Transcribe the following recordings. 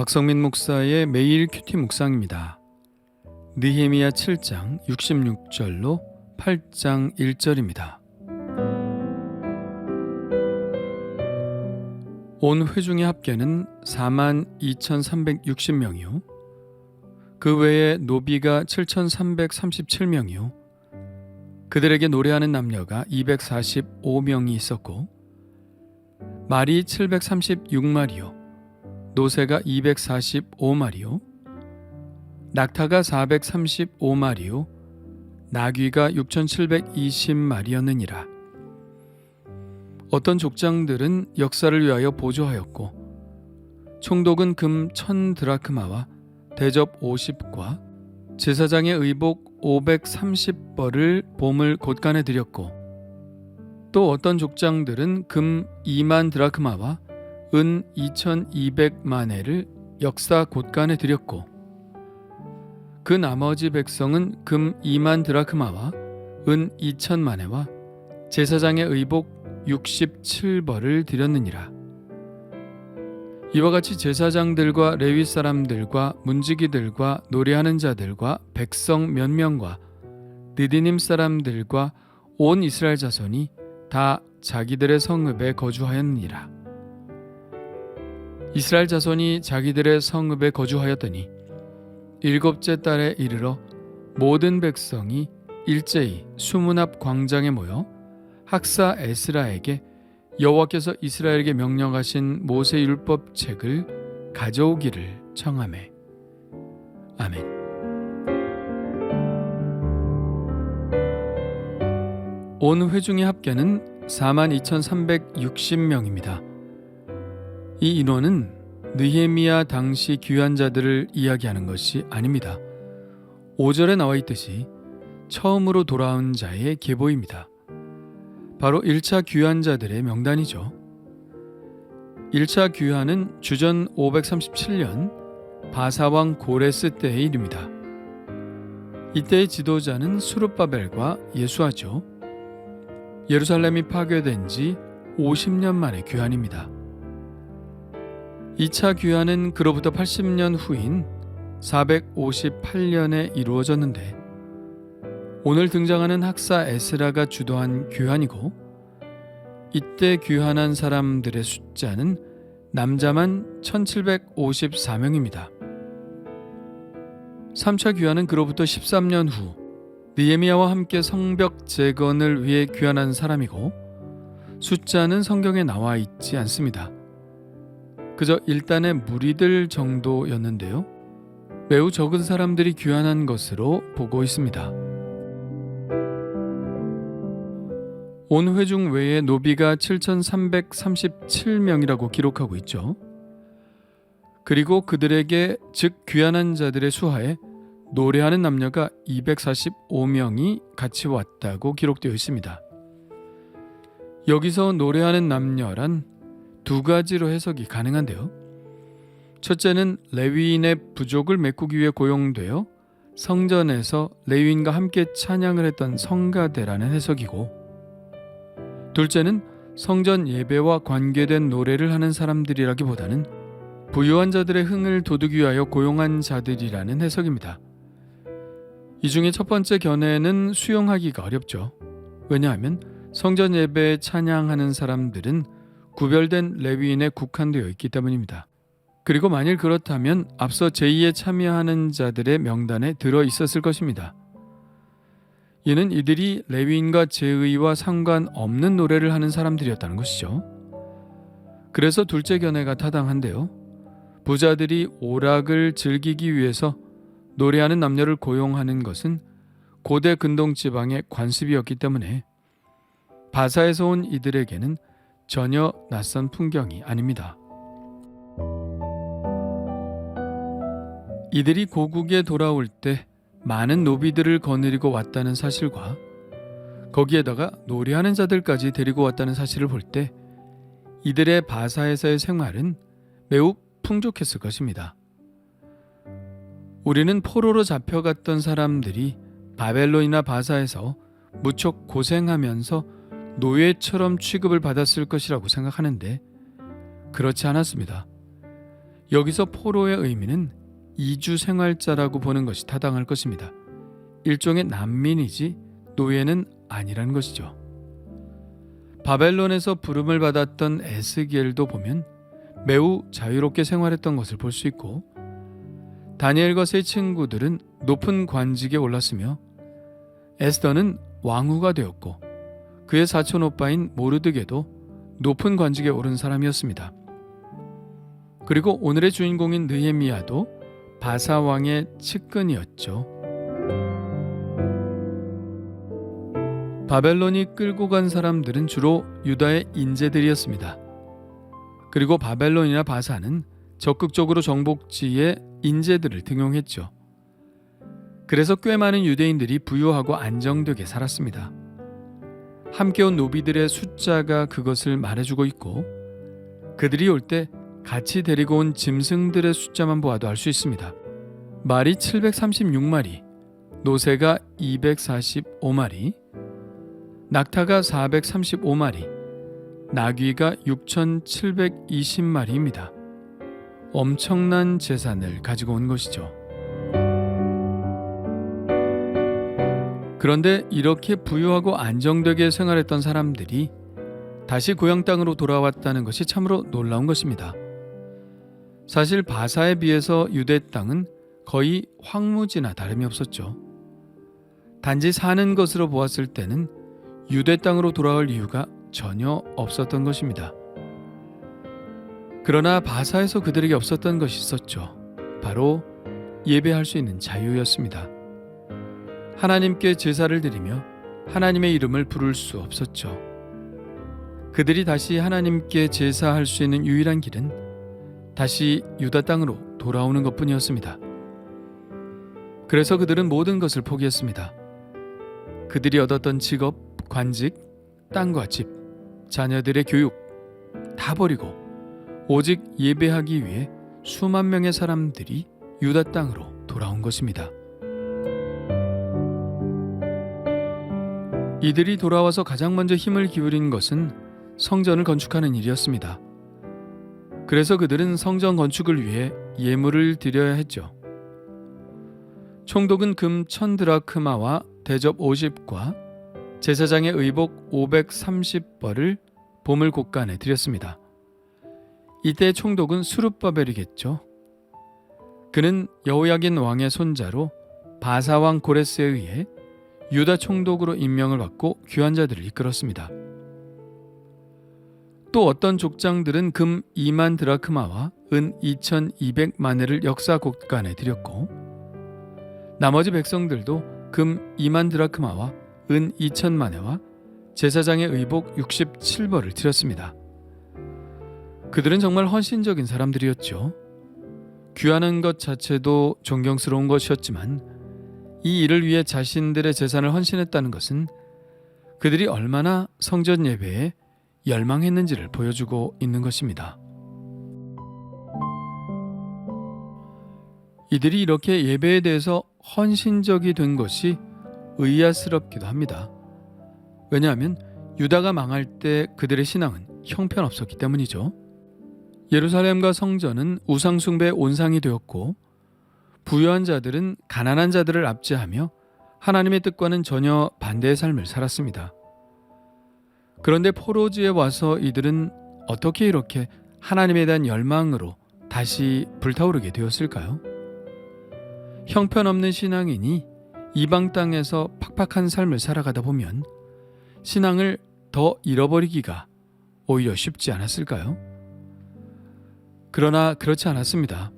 박성민 목사의 매일 큐티 묵상입니다. 느헤미야 7장 66절로 8장 1절입니다. 온 회중의 합계는 4만 2,360명이요. 그 외에 노비가 7,337명이요. 그들에게 노래하는 남녀가 245명이 있었고 말이 736마리요. 노새가 245마리요. 낙타가 435마리요. 나귀가 6720마리였느니라. 어떤 족장들은 역사를 위하여 보조하였고 총독은 금 1000드라크마와 대접 50과 제사장의 의복 530벌을 보물 곳간에 드렸고 또 어떤 족장들은 금 2만 드라크마와 은 2200만 회를 역사 곳간에 드렸고 그 나머지 백성은 금 2만 드라크마와 은 2000만회와 제사장의 의복 67벌을 드렸느니라. 이와 같이 제사장들과 레위 사람들과 문지기들과 노래하는 자들과 백성 몇 명과 느디님 사람들과 온 이스라엘 자손이 다 자기들의 성읍에 거주하였느니라. 이스라엘 자손이 자기들의 성읍에 거주하였더니 일곱째 달에 이르러 모든 백성이 일제히 수문 앞 광장에 모여 학사 에스라에게 여호와께서 이스라엘에게 명령하신 모세 율법 책을 가져오기를 청하매 아멘. 온 회중의 합계는 42,360명입니다. 이 인원은 느헤미야 당시 귀한 자들을 이야기하는 것이 아닙니다. 5절에 나와 있듯이 처음으로 돌아온 자의 계보입니다. 바로 1차 귀한 자들의 명단이죠. 1차 귀환은 주전 537년 바사왕 고레스 때의 일입니다. 이때의 지도자는 수르바벨과 예수아죠. 예루살렘이 파괴된 지 50년 만의 귀환입니다. 2차 귀환은 그로부터 80년 후인 458년에 이루어졌는데 오늘 등장하는 학사 에스라가 주도한 귀환이고 이때 귀환한 사람들의 숫자는 남자만 1754명입니다. 3차 귀환은 그로부터 13년 후 느헤미야와 함께 성벽 재건을 위해 귀환한 사람이고 숫자는 성경에 나와 있지 않습니다. 그저 일단의 무리들 정도였는데요. 매우 적은 사람들이 귀환한 것으로 보고 있습니다. 온 회중 외에 노비가 7,337명이라고 기록하고 있죠. 그리고 그들에게 즉 귀환한 자들의 수하에 노래하는 남녀가 245명이 같이 왔다고 기록되어 있습니다. 여기서 노래하는 남녀란 두 가지로 해석이 가능한데요. 첫째는 레위인의 부족을 메꾸기 위해 고용되어 성전에서 레위인과 함께 찬양을 했던 성가대라는 해석이고 둘째는 성전 예배와 관계된 노래를 하는 사람들이라기보다는 부유한 자들의 흥을 돋우기 위하여 고용한 자들이라는 해석입니다. 이 중에 첫 번째 견해는 수용하기가 어렵죠. 왜냐하면 성전 예배에 찬양하는 사람들은 구별된 레위인에 국한되어 있기 때문입니다. 그리고 만일 그렇다면 앞서 제2에 참여하는 자들의 명단에 들어 있었을 것입니다. 이는 이들이 레위인과 제의와 상관없는 노래를 하는 사람들이었다는 것이죠. 그래서 둘째 견해가 타당한데요. 부자들이 오락을 즐기기 위해서 노래하는 남녀를 고용하는 것은 고대 근동 지방의 관습이었기 때문에 바사에서 온 이들에게는 전혀 낯선 풍경이 아닙니다. 이들이 고국에 돌아올 때 많은 노비들을 거느리고 왔다는 사실과 거기에다가 노래하는 자들까지 데리고 왔다는 사실을 볼 때 이들의 바사에서의 생활은 매우 풍족했을 것입니다. 우리는 포로로 잡혀갔던 사람들이 바벨론이나 바사에서 무척 고생하면서 노예처럼 취급을 받았을 것이라고 생각하는데 그렇지 않았습니다. 여기서 포로의 의미는 이주 생활자라고 보는 것이 타당할 것입니다. 일종의 난민이지 노예는 아니라는 것이죠. 바벨론에서 부름을 받았던 에스겔도 보면 매우 자유롭게 생활했던 것을 볼 수 있고 다니엘과 세 친구들은 높은 관직에 올랐으며 에스더는 왕후가 되었고 그의 사촌 오빠인 모르드게도 높은 관직에 오른 사람이었습니다. 그리고 오늘의 주인공인 느헤미야도 바사 왕의 측근이었죠. 바벨론이 끌고 간 사람들은 주로 유다의 인재들이었습니다. 그리고 바벨론이나 바사는 적극적으로 정복지에 인재들을 등용했죠. 그래서 꽤 많은 유대인들이 부유하고 안정되게 살았습니다. 함께 온 노비들의 숫자가 그것을 말해주고 있고 그들이 올 때 같이 데리고 온 짐승들의 숫자만 보아도 알 수 있습니다. 말이 736마리, 노새가 245마리, 낙타가 435마리, 나귀가 6,720마리입니다. 엄청난 재산을 가지고 온 것이죠. 그런데 이렇게 부유하고 안정되게 생활했던 사람들이 다시 고향 땅으로 돌아왔다는 것이 참으로 놀라운 것입니다. 사실 바사에 비해서 유대 땅은 거의 황무지나 다름이 없었죠. 단지 사는 것으로 보았을 때는 유대 땅으로 돌아올 이유가 전혀 없었던 것입니다. 그러나 바사에서 그들에게 없었던 것이 있었죠. 바로 예배할 수 있는 자유였습니다. 하나님께 제사를 드리며 하나님의 이름을 부를 수 없었죠. 그들이 다시 하나님께 제사할 수 있는 유일한 길은 다시 유다 땅으로 돌아오는 것 뿐이었습니다. 그래서 그들은 모든 것을 포기했습니다. 그들이 얻었던 직업, 관직, 땅과 집, 자녀들의 교육 다 버리고 오직 예배하기 위해 수만 명의 사람들이 유다 땅으로 돌아온 것입니다. 이들이 돌아와서 가장 먼저 힘을 기울인 것은 성전을 건축하는 일이었습니다. 그래서 그들은 성전 건축을 위해 예물을 드려야 했죠. 총독은 금 1000드라크마와 대접 50과 제사장의 의복 530벌을 보물 곳간에 드렸습니다. 이때 총독은 수룹바벨이겠죠. 그는 여호야긴 왕의 손자로 바사왕 고레스에 의해 유다 총독으로 임명을 받고 귀환자들을 이끌었습니다. 또 어떤 족장들은 금 2만 드라크마와 은 2,200만회를 역사 곳간에 드렸고 나머지 백성들도 금 2만 드라크마와 은 2천만회와 제사장의 의복 67벌을 드렸습니다. 그들은 정말 헌신적인 사람들이었죠. 귀하는 것 자체도 존경스러운 것이었지만 이 일을 위해 자신들의 재산을 헌신했다는 것은 그들이 얼마나 성전 예배에 열망했는지를 보여주고 있는 것입니다. 이들이 이렇게 예배에 대해서 헌신적이 된 것이 의아스럽기도 합니다. 왜냐하면 유다가 망할 때 그들의 신앙은 형편없었기 때문이죠. 예루살렘과 성전은 우상숭배의 온상이 되었고 부유한 자들은 가난한 자들을 압제하며 하나님의 뜻과는 전혀 반대의 삶을 살았습니다. 그런데 포로지에 와서 이들은 어떻게 이렇게 하나님에 대한 열망으로 다시 불타오르게 되었을까요? 형편없는 신앙인이 이방 땅에서 팍팍한 삶을 살아가다 보면 신앙을 더 잃어버리기가 오히려 쉽지 않았을까요? 그러나 그렇지 않았습니다.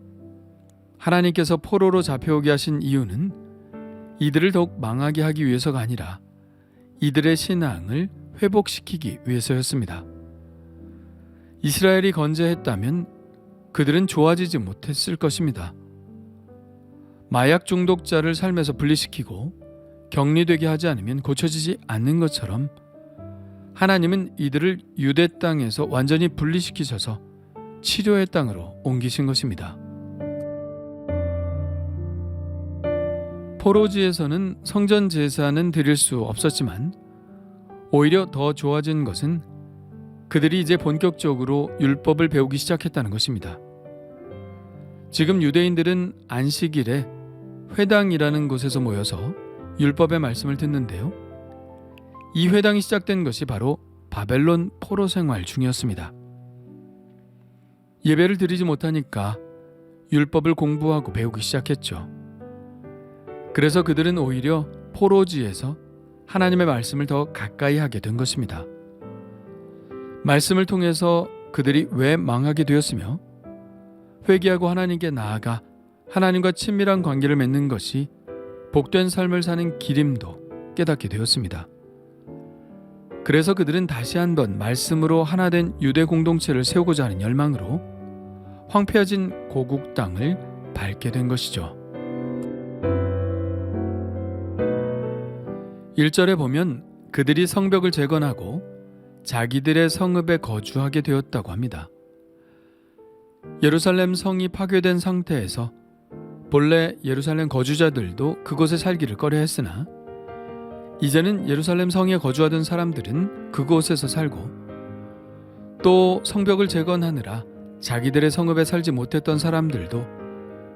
하나님께서 포로로 잡혀오게 하신 이유는 이들을 더욱 망하게 하기 위해서가 아니라 이들의 신앙을 회복시키기 위해서였습니다. 이스라엘이 건재했다면 그들은 좋아지지 못했을 것입니다. 마약 중독자를 삶에서 분리시키고 격리되게 하지 않으면 고쳐지지 않는 것처럼 하나님은 이들을 유대 땅에서 완전히 분리시키셔서 치료의 땅으로 옮기신 것입니다. 포로지에서는 성전 제사는 드릴 수 없었지만 오히려 더 좋아진 것은 그들이 이제 본격적으로 율법을 배우기 시작했다는 것입니다. 지금 유대인들은 안식일에 회당이라는 곳에서 모여서 율법의 말씀을 듣는데요. 이 회당이 시작된 것이 바로 바벨론 포로 생활 중이었습니다. 예배를 드리지 못하니까 율법을 공부하고 배우기 시작했죠. 그래서 그들은 오히려 포로지에서 하나님의 말씀을 더 가까이 하게 된 것입니다. 말씀을 통해서 그들이 왜 망하게 되었으며 회개하고 하나님께 나아가 하나님과 친밀한 관계를 맺는 것이 복된 삶을 사는 기림도 깨닫게 되었습니다. 그래서 그들은 다시 한번 말씀으로 하나 된 유대 공동체를 세우고자 하는 열망으로 황폐해진 고국 땅을 밟게 된 것이죠. 1절에 보면 그들이 성벽을 재건하고 자기들의 성읍에 거주하게 되었다고 합니다. 예루살렘 성이 파괴된 상태에서 본래 예루살렘 거주자들도 그곳에 살기를 꺼려 했으나 이제는 예루살렘 성에 거주하던 사람들은 그곳에서 살고 또 성벽을 재건하느라 자기들의 성읍에 살지 못했던 사람들도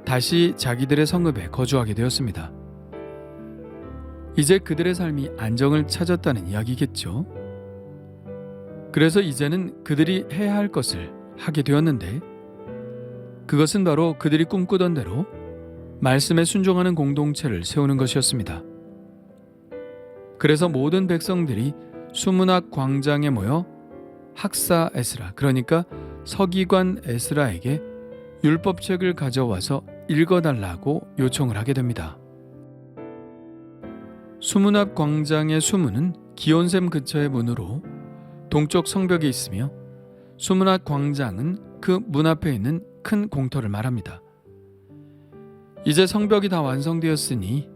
다시 자기들의 성읍에 거주하게 되었습니다. 이제 그들의 삶이 안정을 찾았다는 이야기겠죠. 그래서 이제는 그들이 해야 할 것을 하게 되었는데 그것은 바로 그들이 꿈꾸던 대로 말씀에 순종하는 공동체를 세우는 것이었습니다. 그래서 모든 백성들이 수문학 광장에 모여 학사 에스라 그러니까 서기관 에스라에게 율법책을 가져와서 읽어달라고 요청을 하게 됩니다. 수문 앞 광장의 수문은 기온샘 근처의 문으로 동쪽 성벽에 있으며 수문 앞 광장은 그 문 앞에 있는 큰 공터를 말합니다. 이제 성벽이 다 완성되었으니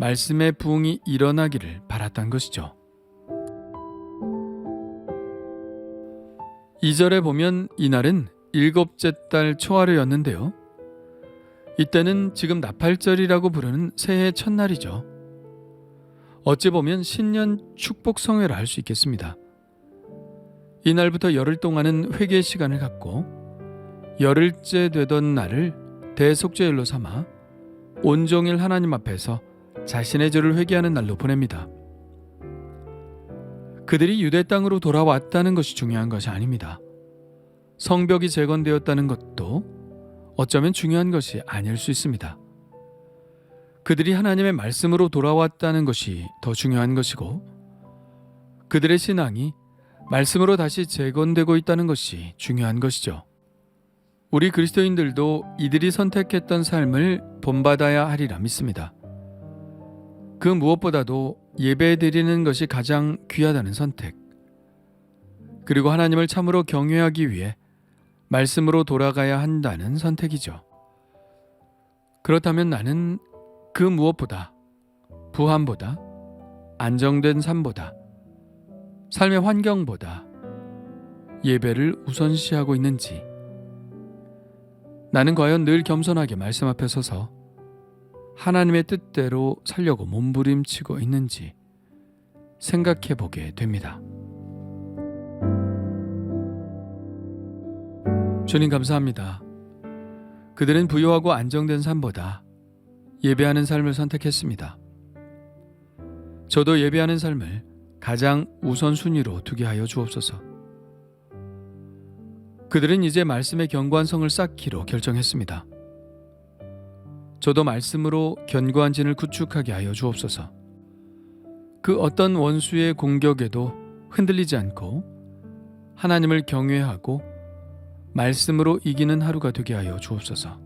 말씀의 부흥이 일어나기를 바랐던 것이죠. 2절에 보면 이날은 일곱째 달 초하루였는데요. 이때는 지금 나팔절이라고 부르는 새해 첫날이죠. 어찌 보면 신년 축복 성회를 할 수 있겠습니다. 이날부터 열흘 동안은 회개 시간을 갖고 열흘째 되던 날을 대속죄일로 삼아 온종일 하나님 앞에서 자신의 죄를 회개하는 날로 보냅니다. 그들이 유대 땅으로 돌아왔다는 것이 중요한 것이 아닙니다. 성벽이 재건되었다는 것도 어쩌면 중요한 것이 아닐 수 있습니다. 그들이 하나님의 말씀으로 돌아왔다는 것이 더 중요한 것이고 그들의 신앙이 말씀으로 다시 재건되고 있다는 것이 중요한 것이죠. 우리 그리스도인들도 이들이 선택했던 삶을 본받아야 하리라 믿습니다. 그 무엇보다도 예배 드리는 것이 가장 귀하다는 선택. 그리고 하나님을 참으로 경외하기 위해 말씀으로 돌아가야 한다는 선택이죠. 그렇다면 나는 그 무엇보다 부함보다 안정된 삶보다 삶의 환경보다 예배를 우선시하고 있는지 나는 과연 늘 겸손하게 말씀 앞에 서서 하나님의 뜻대로 살려고 몸부림치고 있는지 생각해 보게 됩니다. 주님 감사합니다. 그들은 부유하고 안정된 삶보다 예배하는 삶을 선택했습니다. 저도 예배하는 삶을 가장 우선순위로 두게 하여 주옵소서. 그들은 이제 말씀의 견고한 성을 쌓기로 결정했습니다. 저도 말씀으로 견고한 진을 구축하게 하여 주옵소서. 그 어떤 원수의 공격에도 흔들리지 않고 하나님을 경외하고 말씀으로 이기는 하루가 되게 하여 주옵소서.